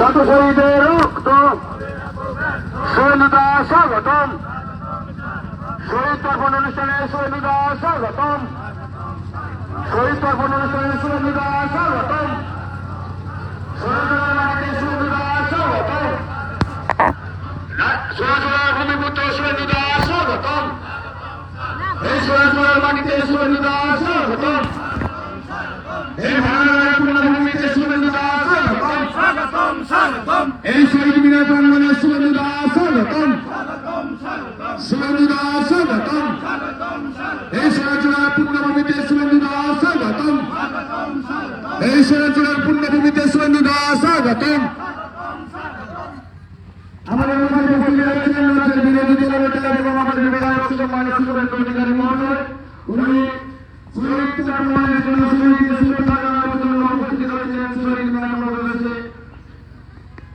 শত শহীদের রক্ত সৈন্যতা স্বাগতম। শহীদ তর্পণ অনুষ্ঠানে সৈন্যতা স্বাগতম। শহীদ তর্পণ অনুষ্ঠানে সৈন্যতা স্বাগতম ভূমিপুত্র স্বাগতম। এই সোনাচুরার মাটিতে এই ভাঙার পূর্ণভূমিতে সৈন্যতা স্বাগতম স্বাগতম স্বাগতম এই শহীদ মিনার প্রাঙ্গনে সৈন্যতা স্বাগতম। সৈন্যতা স্বাগতম। এই সোনাচুরার পূর্ণভূমিতে সৈন্যতা স্বাগতম। এই সোনাচুরার পূর্ণভূমিতে সৈন্যতা স্বাগতম। আমাদের মধ্যে উপস্থিত রয়েছেন রাজ্যের বিরোধী দলনেতা এবং আমাদের বিধায়ক সম্মানিত শুভেন্দু অধিকারী মহোদয়। উনি শহীদ সম্মানের জন্য শহীদদের শুভেচ্ছা উপস্থিত রয়েছেন শহীদ মিনার রয়েছে উনি জীবনী পুষ্প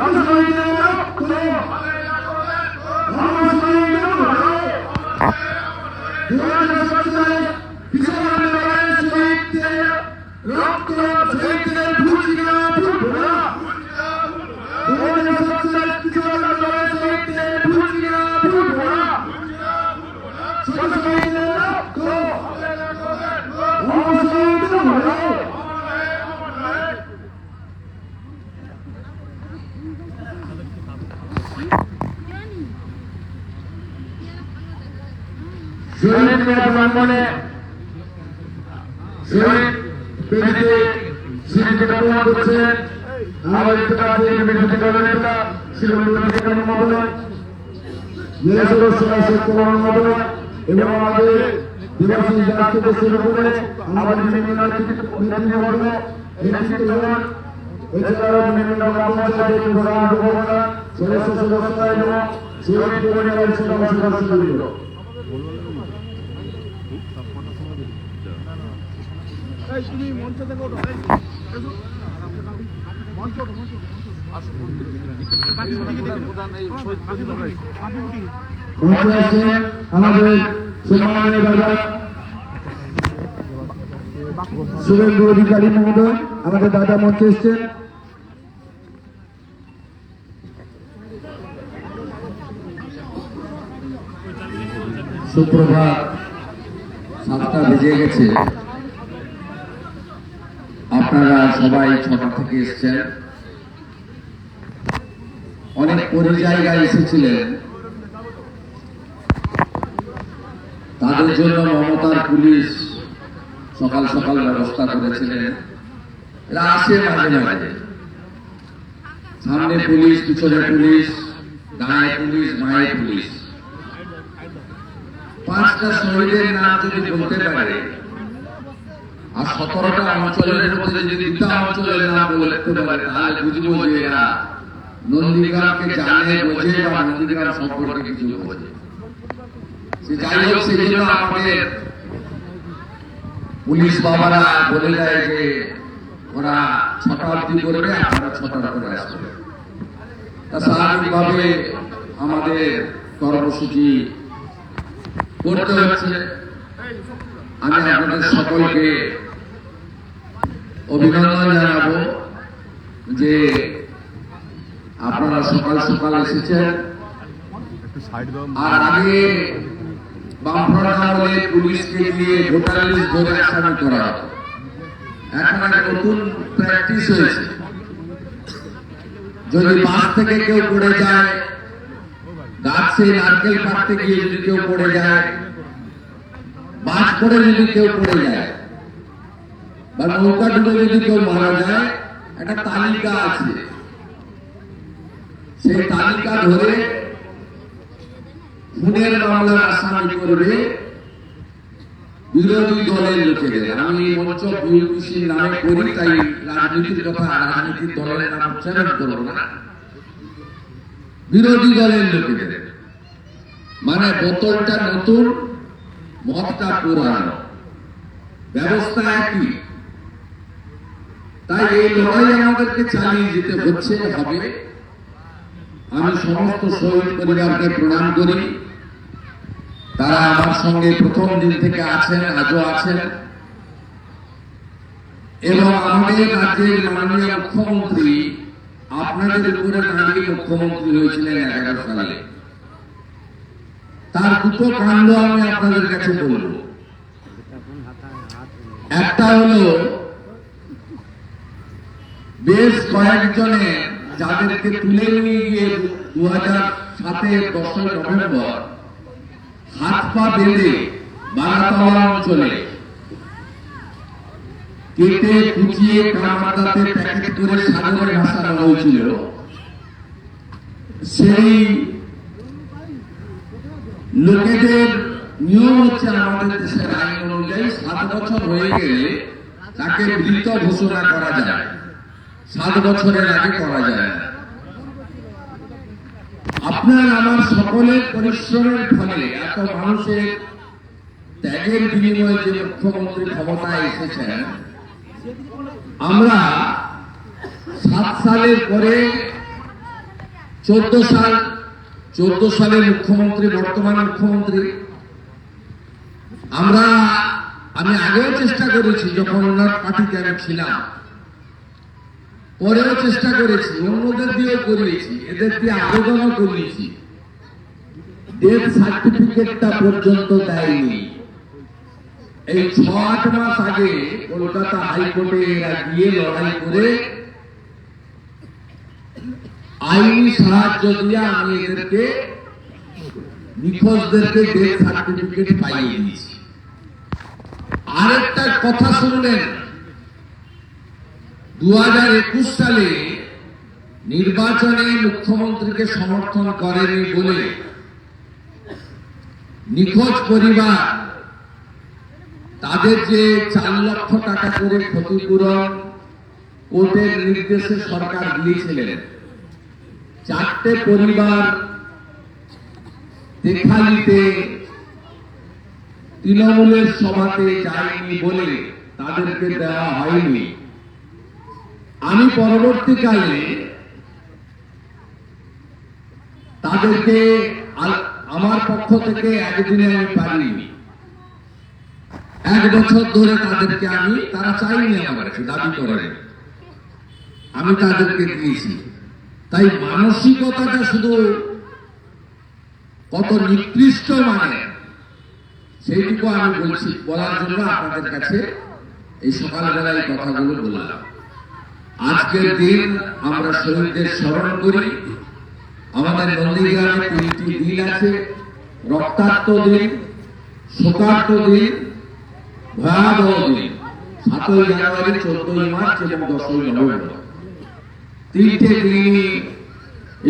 Hallelujah. শহীদ প্রাঙ্গনে শহীদ বেদিতে স্মৃতি কামনা করছেন আমাদের রাজ্যের বিরোধী দলনেতা সদস্য এবং আমাদের শুরু করে আমাদের বিভিন্ন নেতৃবর্গ নেতৃত্বগণ এছাড়াও বিভিন্ন গ্রাম প্রধান সদস্য সদস্যরা এবং শহীদ পরিবারের সকল সদস্যবৃন্দ এই তুমি মঞ্চ থেকে ওঠো এই, এসো। মঞ্চ ওঠো, মঞ্চ ওঠো, মঞ্চ ওঠো। আসো, বাকি ওদিকে দেখে নাও। বাকি ওদিকে, বাকি ওদিকে। মঞ্চে আছেন আমাদের সম্মানীয় দাদা শুভেন্দু অধিকারী মহোদয় আমাদের দাদা মঞ্চে এসছেন। সুপ্রভাত সাতটা বেজে গেছে। আপনারা সবাই ছটা থেকে এসছেন। অনেক পরি জায়গায় এসেছিলেন, তাদের জন্য মমতার পুলিশ সকাল সকাল ব্যবস্থা করেছিলেন। এরা আসে মাঝে মাঝে। সামনে পুলিশ, পিছনে পুলিশ ডায়ে পুলিশ মায়ে পুলিশ। পাঁচটা শহীদের নাম যদি বলতে পারে আর সতেরোটা অঞ্চলের মধ্যে যদি দুটা অঞ্চলের নাম বলতে পারে তাহলে বুঝব যে এরা নন্দীগ্রামকে জানে বোঝে বা নন্দীগ্রাম সম্পর্কে কিছু বোঝে। সে যাই হোক সেই জন্য আমাদের পুলিশ বাবারা বলে দেয় যে ওরা ছটা অব্দি করবে আপনারা ছটা করে আসবে। তা স্বাভাবিকভাবে আমাদের কর্মসূচি করতে হচ্ছে। আমি আপনাদের সকলকে অভিনন্দন জানাব যে আপনারা সকাল সকাল এসেছেন। আর আগে বামফ্রন্ট পুলিশকে দিয়ে ভোটার লিস্ট ধরে আসামি করা এখন একটা নতুন প্র্যাকটিস হয়েছে। যদি বাস থেকে কেউ পড়ে যায়, গাছে নারকেল পাড়তে গিয়ে যদি কেউ পড়ে যায়, বাস করে যদি কেউ পড়ে যায় বা নৌকা ডুবে যদি কেউ মারা যায়, একটা তালিকা আছে। সেই তালিকা ধরে খুনের মামলার আসামি করবে বিরোধী দলের লোকেদের। আমি মঞ্চ নামে করি, তাই রাজনীতির কথা রাজনীতির দলের নাম উচ্চারণ করব না। বিরোধী দলের লোকেদের। মানে বোতলটা নতুন, মদটা পুরানো। ব্যবস্থা একই। তাই এই লড়াই আমাদেরকে চালিয়ে যেতে হচ্ছে, হবে। আমি সমস্ত শহীদ পরিবারকে প্রণাম করি। তারা আমার সঙ্গে প্রথম দিন থেকে আছেন, আজও আছেন। এবং আমাদের রাজ্যের মাননীয় মুখ্যমন্ত্রী আপনাদের উপরে দাঁড়িয়ে মুখ্যমন্ত্রী হয়েছিলেন এগারো সালে। তার দুটো কাণ্ড আমি আপনাদের কাছে বলব। একটা হলো বেশ কয়েকজনে যাদেরকে তুলে নিয়ে গিয়ে দু হাজার সাতের দশই নভেম্বর হাত পা বেঁধে বারাতলা অঞ্চলে কেটে কুচিয়ে কামাতাতে প্যাকেট করে সাগরে ভাসানো হয়েছিল। সেই লোকেদের নিয়ম হচ্ছে আমাদের দেশের আইন অনুযায়ী সাত বছর হয়ে গেলে তাকে মৃত ঘোষণা করা যায়। সাত বছরের আগে করা যায় আপনার আমার সকলের পরিশ্রমের ফলে এত মানুষের ত্যাগের বিনিময়ে যে মুখ্যমন্ত্রী ক্ষমতায় এসেছেন, আমরা সাত সালের পরে চোদ্দ সাল, চোদ্দ সালের মুখ্যমন্ত্রী, বর্তমান মুখ্যমন্ত্রী, আমরা, আমি আগেও চেষ্টা করেছি যখন ওনার পার্টিতে আমি ছিলাম। পরেও চেষ্টা করেছি, অন্যদের দিয়েও করিয়েছি এদের দিয়ে আবেদনও করিয়েছি। ডেথ সার্টিফিকেটটা পর্যন্ত দেয়নি। এই ছ আট মাস আগে কলকাতা হাইকোর্টে এরা গিয়ে লড়াই করে আইনি সাহায্য দিয়ে আমি এদেরকে, নিখোঁজদেরকে ডেথ সার্টিফিকেট পাইয়ে দিয়েছি। আরেকটা কথা শুনলেন দু হাজার একুশ সালে নির্বাচনে মুখ্যমন্ত্রীকে সমর্থন করেনি বলে নিখোঁজ পরিবার তাদের যে চার লক্ষ টাকা করে ক্ষতিপূরণ কোর্টের নির্দেশে সরকার দিয়েছিলেন। চারটে পরিবার দেখালিতে তৃণমূলের সভাতে যায়নি বলে তাদেরকে দেওয়া হয়নি। আমি পরবর্তীকালে তাদেরকে আমার পক্ষ থেকে একদিনে আমি পারিনি। এক বছর ধরে তাদেরকে আমি, তারা চাইনি আমার কাছে, দাবি করেন। আমি তাদেরকে দিয়েছি। তাই মানসিকতাটা শুধু কত নিকৃষ্ট মানে সেইটুকু আমি বলছি, বলার জন্য আপনাদের কাছে এই সকালবেলা এই কথাগুলো বললাম। আজকের দিন আমরা শহীদদের স্মরণ করি। আমাদের নন্দীগ্রামে তিনটি দিন আছে। রক্তাক্ত দিন শোকার্ত দিন, ভয়াবহ দিন। সাতই জানুয়ারি, চোদ্দই মার্চ এবং দশই নভেম্বর। তিনটে দিনই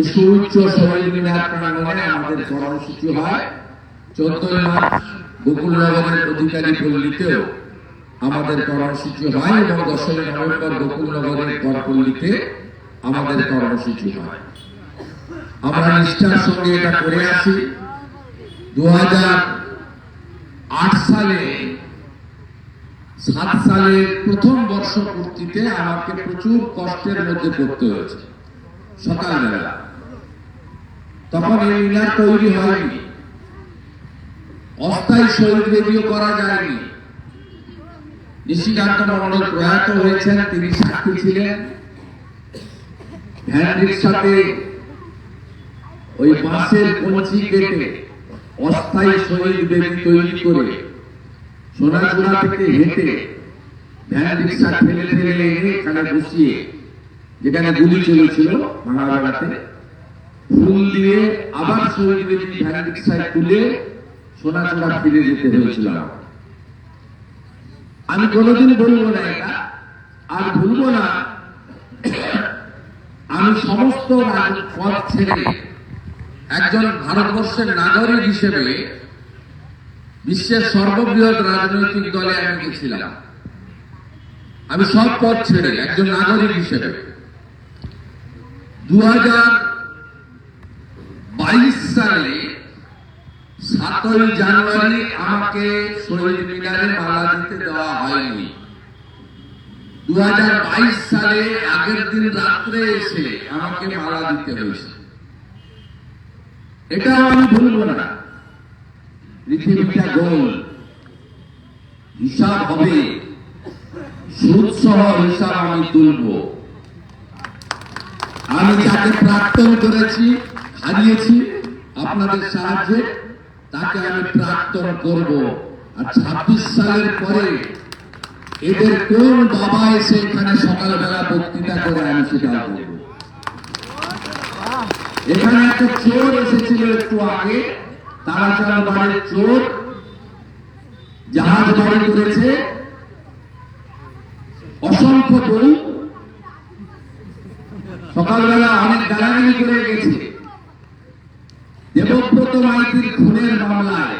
সুউচ্চ শহীদ মিনার প্রাঙ্গণে আমাদের কর্মসূচি হয়। চোদ্দই মার্চ গোকুলনগরের অধিকারী পল্লীতেও আমাদের কর্মসূচি হয় এবং দশই নভেম্বর গোকুলনগরের করপল্লীতে আমাদের কর্মসূচি হয়। আমরা নিষ্ঠার সঙ্গে এটা করে আছি দু সালে, সাত সালের প্রথম বর্ষপূর্তিতে আমাকে প্রচুর কষ্টের মধ্যে পড়তে হয়েছে, সকালবেলা। তখন এই মিনার তৈরি হয়নি। অস্থায়ী শহীদ রেডিও করা যায়নি। নিশিকান্ত মন্ডল প্রয়াত হয়েছেন, তিনি সাক্ষী ছিলেন ভ্যান রিক্সাতে ওই বাঁশের কঞ্চি কেটে অস্থায়ী শহীদ বেদি তৈরি করে সোনাচূড়া থেকে হেঁটে ভ্যান রিক্সা ঠেলে ঠেলে এখানে বসিয়ে, যেখানে গুলি চলেছিল ভাঙাবাগাতে ফুল দিয়ে আবার শহীদের ভ্যান রিক্সায় তুলে সোনাচড়া ফিরে যেতে হয়েছিল আমার। আমি কোনোদিন বলব না এটা। আর ভুলবো না। আমি সমস্ত পদ ছেড়ে একজন ভারতবর্ষের নাগরিক হিসেবে বিশ্বের সর্ববৃহৎ রাজনৈতিক দলে আমি গেছিলাম। আমি সব পদ ছেড়ে একজন নাগরিক হিসেবে। দু সালে সাতই জানুয়ারি আমাকে শহীদ মিনারে মালা দিতে দেওয়া হয়নি। দু সালে আগের দিন রাত্রে এসে আমাকে মালা দিতে হয়েছে। এটাও আমি ভুলবো না। পৃথিবীটা গোল। হিসাব হবে। সুদ সহ হিসাব আমি তুলব। আমি যাকে প্রাক্তন করেছি, হারিয়েছি, আপনাদের সাহায্যে তাকে আমি প্রাক্তন করব। আর ছাব্বিশ সালের পরে এদের কোন বাবা এসে এখানে সকালবেলা বক্তৃতা করে আমি সেটা বলব। এখানে একটা চোর এসেছিল একটু আগে, তারাচাঁদ বাড়ির চোর, জাহাজ বাড়ি করেছে। অসংখ্য বই সকালবেলা অনেক গালাগালি করে গেছে। মাইতির খুনের মামলায়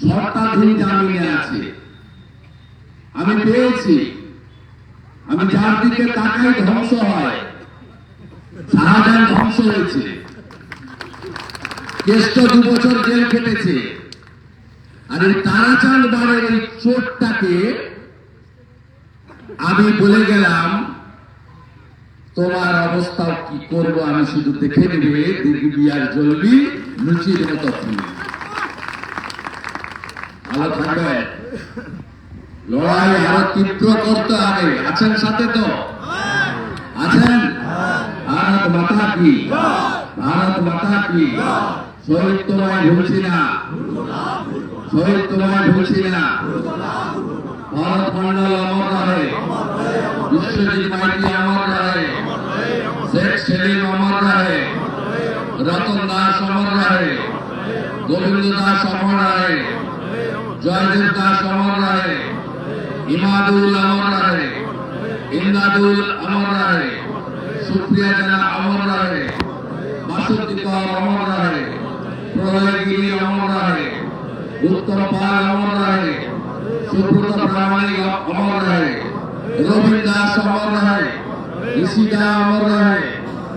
শর্তাধীন জামিনে আছে। আমি পেয়েছি। আমি যার দিকে তাকাই ধ্বংস হয়। শাহজাহান ধ্বংস হয়েছে। কেষ্ট দু বছর জেল কেটেছে আর এই তারাচাঁদ বাড়ির এই চোরটাকে আমি বলে গেলাম তোমার অবস্থা কি করব আমি শুধু দেখে নেবে? দেখবি আর জ্বলবি, লুচির মতো ভালো লড়াই আরও তীব্র করতে হবে। আছেন সাথে তো? আছেন? ভারত কি? ভারত কি? তোমায় না। তোমায় না। ভারত মন্ডল অমর বিশ্বজিৎ মাইতি শেখ সেলিম অমর রহে, রতন দাস অমর রহে, গোবিন্দ দাস অমর রহে, জয়দেব দাস অমর রহে ইমাদুল অমর রহে ইন্দাদুল অমর রহে, সুপ্রিয়া জানা অমর রহে বাসন্তী কর অমর রহে, প্রলয়গিরি অমর রহে উত্তম পাল অমর রহে, সুব্রত প্রামাণিক অমর রহে, রবীন্দ্র দাস অমর রহে ঋষিকা অমর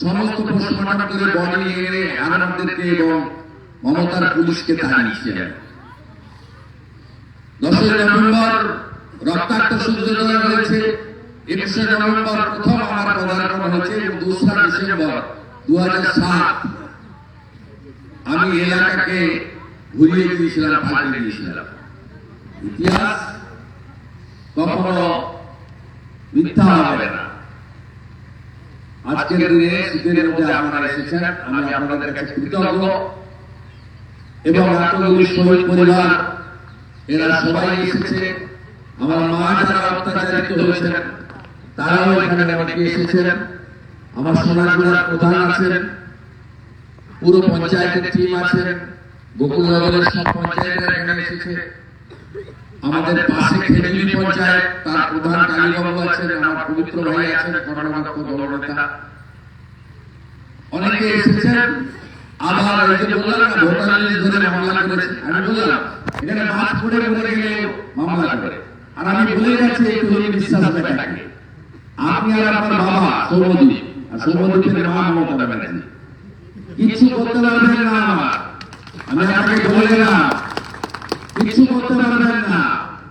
সমস্ত করে বডি এনে আমাদেরকে এবং মমতার পুলিশকে তাড়িয়েছি। দশই নভেম্বর রক্তাক্ত সূর্যোদয় হয়েছে। একুশে নভেম্বর প্রথম আমার পদার্পণ হয়েছে এবং দোসরা ডিসেম্বর দু আমি এলাকাকে ঘুরিয়ে দিয়েছিলাম পাল্টে দিয়েছিলাম। ইতিহাস কখনো মিথ্যা হবে না। আজকের দিনে শীতের মধ্যে আপনারা এসেছেন, আমি আপনাদের কাছে কৃতজ্ঞ। এবং এতগুলি শহীদ পরিবার, এরা সবাই এসেছে। আমার মা যারা অত্যাচারিত হয়েছেন, তারাও এখানে অনেকে এসেছেন। আমার সোনাগুড়ার প্রধান আছেন, পুরো পঞ্চায়েতের টিম আছেন গোকুলনগরের সব পঞ্চায়েতের এখানে এসেছে। আমাদের পাশে খেজুরি পঞ্চায়েত তার প্রধান কালীবাবু আছেন আমার পবিত্র ভাই আছেন কর্ণাটক দলনেতা। অনেকে এসেছেন আবার ওই যে বললাম না ভোটার ধরে মামলা করেছে। আমি বললাম এখানে মাছ পড়ে পড়ে গেলে মামলা করে। আর আমি বলে গেছি একটু হলে বিশ্বাস বেটাকে আপনি আর আপনার বাবা সৌমদ্বীপ আর সৌমদ্বীপের মা মমতা ব্যানার্জি। কিছু করতে পারবেন না আমার। আমি আপনাকে বলে গেলাম কিছু করতে পারবেন না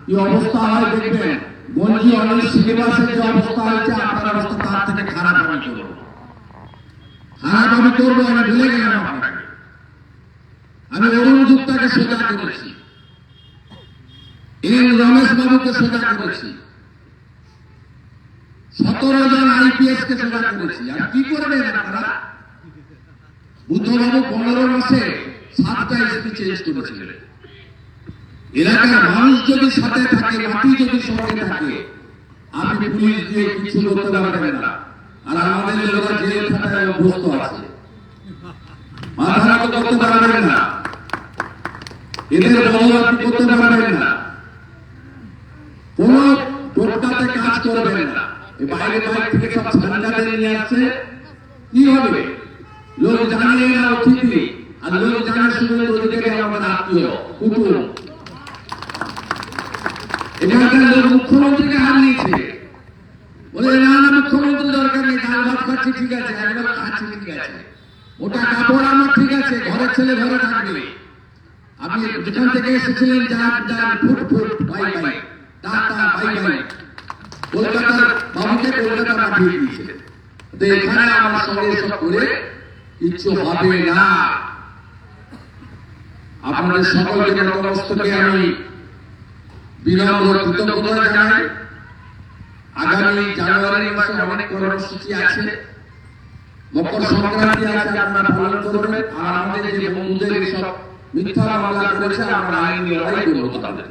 কি অবস্থা হয় দেখবেন, গঞ্জি অনেক সিলেবাসের যে অবস্থা হয়েছে, আপনার অবস্থা তার থেকে করব খারাপ আমি করব, আমি ভুলে গেলাম আপনাকে। আমি অরুণ গুপ্তাকে সোজা করেছি। এন রমেশ বাবুকে সোজা করেছি। সতেরো জন আইপিএস কে সোজা করেছি। আর কি করবেন আপনারা? বুদ্ধবাবু পনেরো মাসে সাতটা এসপি চেঞ্জ করেছিলেন। এলাকার মানুষ যদি সাথে থাকে, মাটি যদি সঙ্গে থাকে আপনি পুলিশ দিয়ে কিছু করতে পারবেন না। আর আমাদের লোকেরা জেল খাটায় অভ্যস্ত আছে। মাথা করতে পারবেন না। এদের করতে পারবেন না। কোন টোটকাতে কাজ করবেন না। বাইরে বাইরে থেকে সব ঝান্ডাতে নিয়ে আসছে। কি হবে? লোক জানে না অতিথি। আর লোক জানে শুধু ওদিকে আমাদের আত্মীয়, কুটুম। এখানকার মুখ্যমন্ত্রীকে হার নিয়েছে বলে, না না মুখ্যমন্ত্রী দরকার নেই ডাল ভাত খাচ্ছি, ঠিক আছে, একবার খাচ্ছি, ঠিক আছে। ওটা কাপড় আমার, ঠিক আছে, ঘরের ছেলে ঘরে থাকবে। আপনি যেখান থেকে এসেছিলেন, যান যান, ফুট foot, bye bye tata bye bye. কলকাতার বাবুকে কলকাতা পাঠিয়ে দিয়েছে। তো এখানে আমার সঙ্গে সব করে কিচ্ছু হবে না। আপনাদের সকলকে নতমস্তকে আমি বিনম্র কৃতজ্ঞতা জানাই। আগামী জানুয়ারি মাসে অনেক কর্মসূচি আছে। মকর সংক্রান্তি আছে আপনারা পালন করবেন। আর আমাদের যে বন্ধুদের সব মিথ্যা মামলা করেছে আমরা আইনি লড়াই করব। তাদের।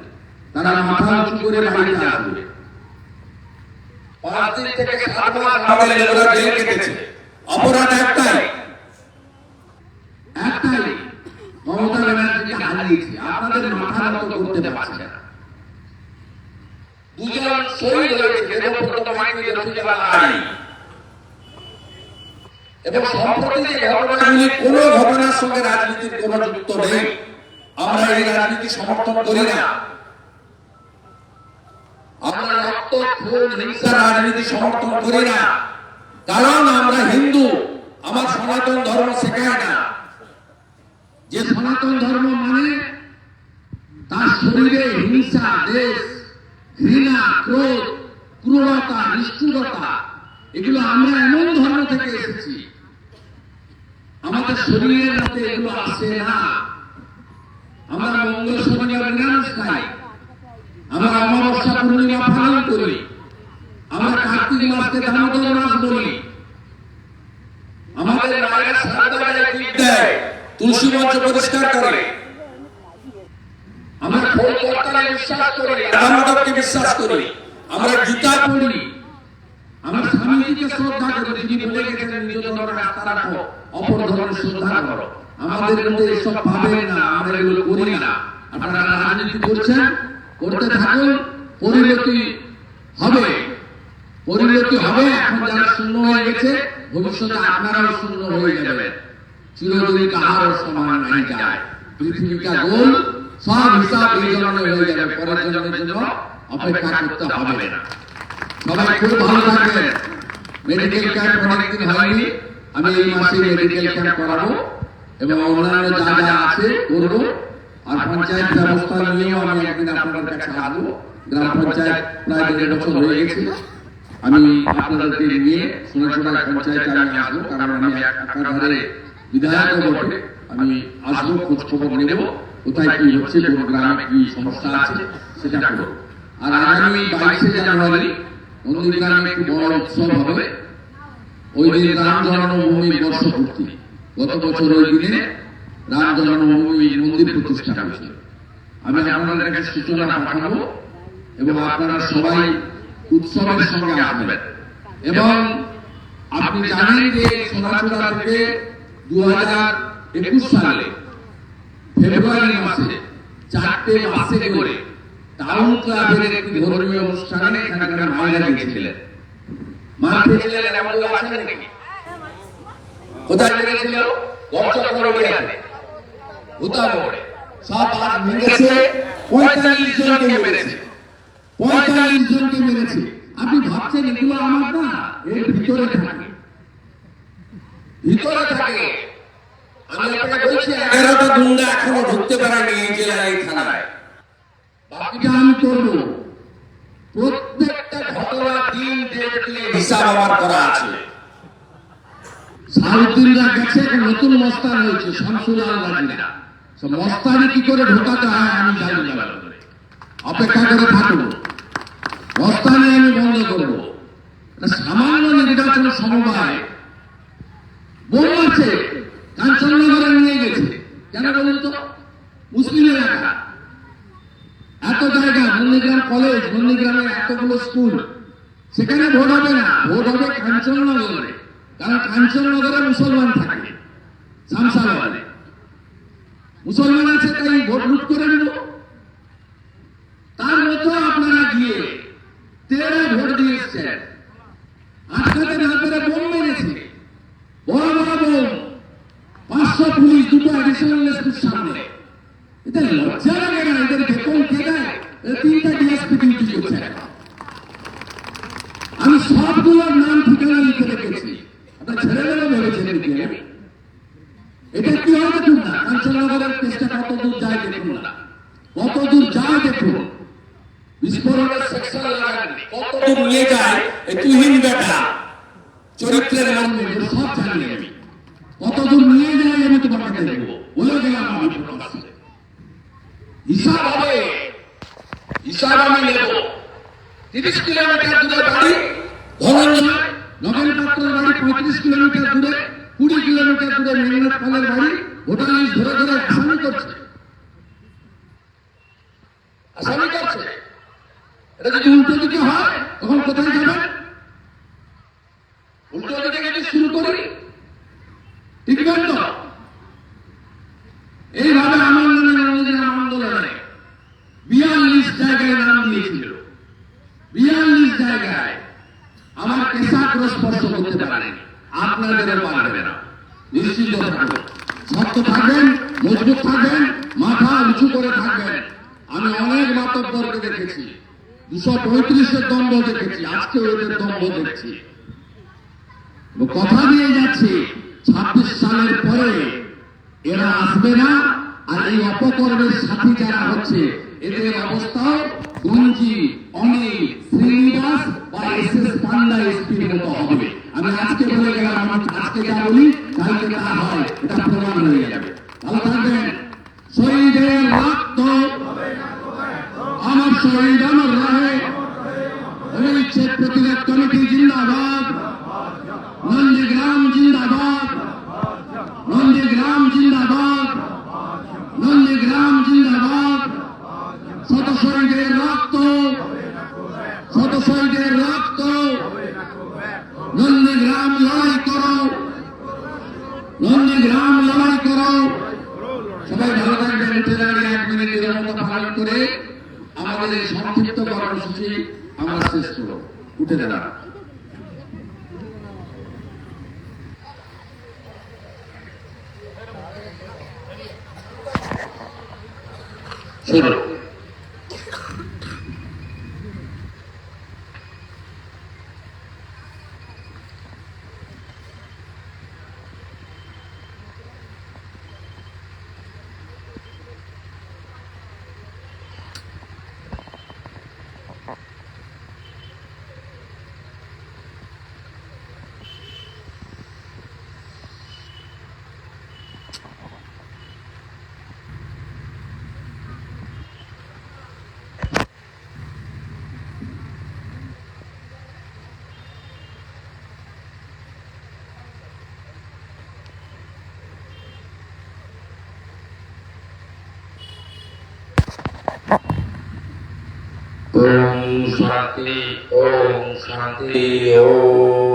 তারা মাথা উঁচু করে বাড়িতে আসবে পাঁচ দিন থেকে সাত মাস আমাদের লোকেরা জেল কেটেছে। অপরাধ একটাই। একটাই। মমতা ব্যানার্জিকে হারিয়েছে। আপনাদের মাথা নত করতে পারছে না। দুজন শহীদ হয়েছে দেবব্রত মাইতি রফিকুল্লাহ আলী এবং সম্প্রতি যে ঘটনাগুলি কোন ঘটনার সঙ্গে রাজনীতির কোন যুক্ত নেই। আমরা এই রাজনীতি সমর্থন করি না। আমরা রক্ত খুন হিংসা রাজনীতি সমর্থন করি না। কারণ আমরা হিন্দু আমার সনাতন ধর্ম শেখায় না। যে সনাতন ধর্ম মানে তার শরীরে হিংসা দেশ ঘৃণা ক্রোধ, ক্রূরতা, নিষ্ঠুরতা, এগুলো আমরা এমন ধর্ম থেকে এসেছি। আমাদের শরীরের মধ্যে এগুলো আসে না। আমরা মঙ্গল শনিবার নিরামিষ খাই। আমরা অমাবস্যা পূর্ণিমা পালন করি। আমরা কার্তিক মাসকে দামোদর মাস বলি। আমাদের মায়েরা সাতবারে দেয়, তুলসী মঞ্চ পরিষ্কার করে। আমরা খোল কর্তারে বিশ্বাস করি রাধামাধবকে বিশ্বাস করি, আমরা গীতা পড়ি আমরা স্বামীজিকে শ্রদ্ধা করি, যিনি বলে গেছেন নিজ ধর্ম আস্থা রাখো, অপর ধর্মের শ্রদ্ধা করো। আমাদের মধ্যে এসব পাবেন না, আমরা এগুলো করি না। আপনারা রাজনীতি করছেন, করতে থাকুন পরিণতি হবে। পরিণতি হবে, এখন যারা শূন্য হয়ে গেছে, ভবিষ্যতে আপনারাও শূন্য হয়ে যাবেন। চিরদিন কাহারও সমান নাই যায়। পৃথিবীটা গোল সব হিসাব এই জন্য হয়ে যাবে পরের জন্মের জন্য অপেক্ষা করতে হবে না। সবাই খুব ভালো থাকবেন। মেডিকেল ক্যাম্প অনেকদিন হয়নি। আমি এই মাসে মেডিকেল ক্যাম্প করাবো। এবং অন্যান্য যা যা আছে করব। আর পঞ্চায়েত ব্যবস্থা নিয়েও আমি একদিন আপনাদের কাছে আসব। গ্রাম পঞ্চায়েত প্রায় দেড় বছর হয়ে গেছে। আমি আপনাদেরকে নিয়ে সোনাচুড়া পঞ্চায়েতে আমি আসব। কারণ আমি একাধারে বিধায়ক বটে আমি আসব খোঁজ খবর নেব কোথায় কি হচ্ছে, কোন গ্রামে কি সমস্যা আছে, সেটা করব আর আগামী বাইশে জানুয়ারি নন্দীগ্রামে একটি বড় উৎসব হবে। ওই দিন রাম জন্মভূমির বর্ষপূর্তি। গত বছর ওই দিনে রাম জন্মভূমি মন্দির প্রতিষ্ঠা হয়েছিল। আমি আপনাদের কাছে সূচনা পাঠাবো এবং আপনারা সবাই উৎসবের সঙ্গে আসবেন। এবং আপনি জানেন যে সোনাচুরা থেকে দু হাজার একুশ সালে ফেব্রুয়ারি মাসে চারটে বাসে করে টাউন ক্লাবের একটি ধর্মীয় অনুষ্ঠানে এখানকার মায়েরা গিয়েছিলেন মা পেয়েছিলেন এমন লোক আছেন নাকি? কোথায় উত্তরবঙ্গে সব মেরেছে পঁয়তাল্লিশ জনকে মেরেছে। পঁয়তাল্লিশ জনকে মেরেছে। আপনি ভাবছেন এগুলো আমার না এর ভিতরে থাকে। ভিতরে থাকে। আমি আপনাকে বলছি এগারোটা গুন্ডা এখনও ঢুকতে পারেনি এই জেলায় এই থানায়। বাকিটা আমি করব প্রত্যেকটা ঘটনা দিন ডেট দিয়ে হিসাব আমার করা আছে। সাউদ্দিনরা গেছে এখন নতুন মস্তান হয়েছে শামসুল মস্তানি কি করে ঢোকাতে হয় আমি জানি না। অপেক্ষা করে থাকব মস্তানি আমি বন্ধ করব। সামান্য নির্বাচন সমবায়। বোম আছে। কাঞ্চননগরে নিয়ে গেছে। কেন বলুন তো? এলাকা এত জায়গা নন্দীগ্রাম কলেজ নন্দীগ্রামে এতগুলো স্কুল। সেখানে ভোট হবে না, ভোট হবে কাঞ্চননগরে। কারণ কাঞ্চননগরে মুসলমান থাকে শামসাবাদে মুসলমান আছে, তাই ভোট লুট করে নেব তার মতো আপনারা গিয়ে তেরা ভোট দিয়ে এসছেন আটকাতে না পেরে বোম মেরেছে বড় বড় বোম পাঁচশো পুলিশ দুটো অ্যাডিশনাল এসপির সামনে এদের লজ্জা লাগে না এদের বেতন কে দেয় এরা তিনটা ডিএসপি ডিউটি করছে এখন। আমি সবগুলোর নাম ঠিকানা লিখে রেখেছি আপনার ছেলেমেয়েরা ভেবেছেন নাকি আমি? এটা কি হয় দেখুন না কাঞ্চননগরের কেসটা কত দূর যায় দেখুন না কত দূর যায় দেখুন বিস্ফোরণের সেকশন লাগাননি কত দূর নিয়ে যায় এই তুহিন বেটা চরিত্রের নামে সব জানি আমি কত দূর নিয়ে যায় আমি তোমাকে দেখব বলে গেলাম আমি প্রকাশ্যে হিসাব হবে হিসাব আমি নেব। তিরিশ কিলোমিটার দূরে বাড়ি ধনঞ্জয় নগেন পাত্রের বাড়ি পঁয়ত্রিশ কিলোমিটার দূরে, কুড়ি কিলোমিটার দূরে মেঘনাথ পালের বাড়ি লিস্ট ধরে ধরে আসামি করছে। আসামি করছে। এটা যদি উল্টো দিকে হয়, তখন কোথায় যাবেন? উল্টো দিকে যদি শুরু করি, টিকবেন তো এইভাবে আন্দোলনে আন্দোলনে আন্দোলনে বিয়াল্লিশ জায়গায় নাম দিয়েছিল বিয়াল্লিশ জায়গায় আমার কেশাগ্র স্পর্শ করতে পারেন আপনাদেরও পারবে না নিশ্চিত থাকুন শক্ত থাকবেন মজবুত থাকবেন মাথা উঁচু করে থাকবেন। আমি অনেক মাতব্বরকে দেখেছি। দুশো পঁয়ত্রিশের দম্ভ দেখেছি। আজকে ওদের দম্ভ দেখছি। কথা দিয়ে যাচ্ছি, ছাব্বিশ সালের পরে এরা আসবে না, আর এই অপকর্মের সাথী যারা হচ্ছে, এদের অবস্থাও গঞ্জি, অনিল, শ্রীনিবাস বা এস এস পান্ডা এসপির মতো হবে। আমি আজকে বলে গেলাম, আজকে যা বলি, কালকে তা হয়, এটা প্রমাণ হয়ে যাবে। ভালো থাকবেন। শহীদের রক্ত আমার শহীদ আমার রাহে। অনুচ্ছেদ প্রতিরোধ কমিটি জিন্দাবাদ। নন্দীগ্রাম জিন্দাবাদ। নন্দীগ্রাম জিন্দাবাদ। নন্দীগ্রাম জিন্দাবাদ। শত শহীদের রক্ত। শত Entendeu? শান্তি ওম শান্তি ওম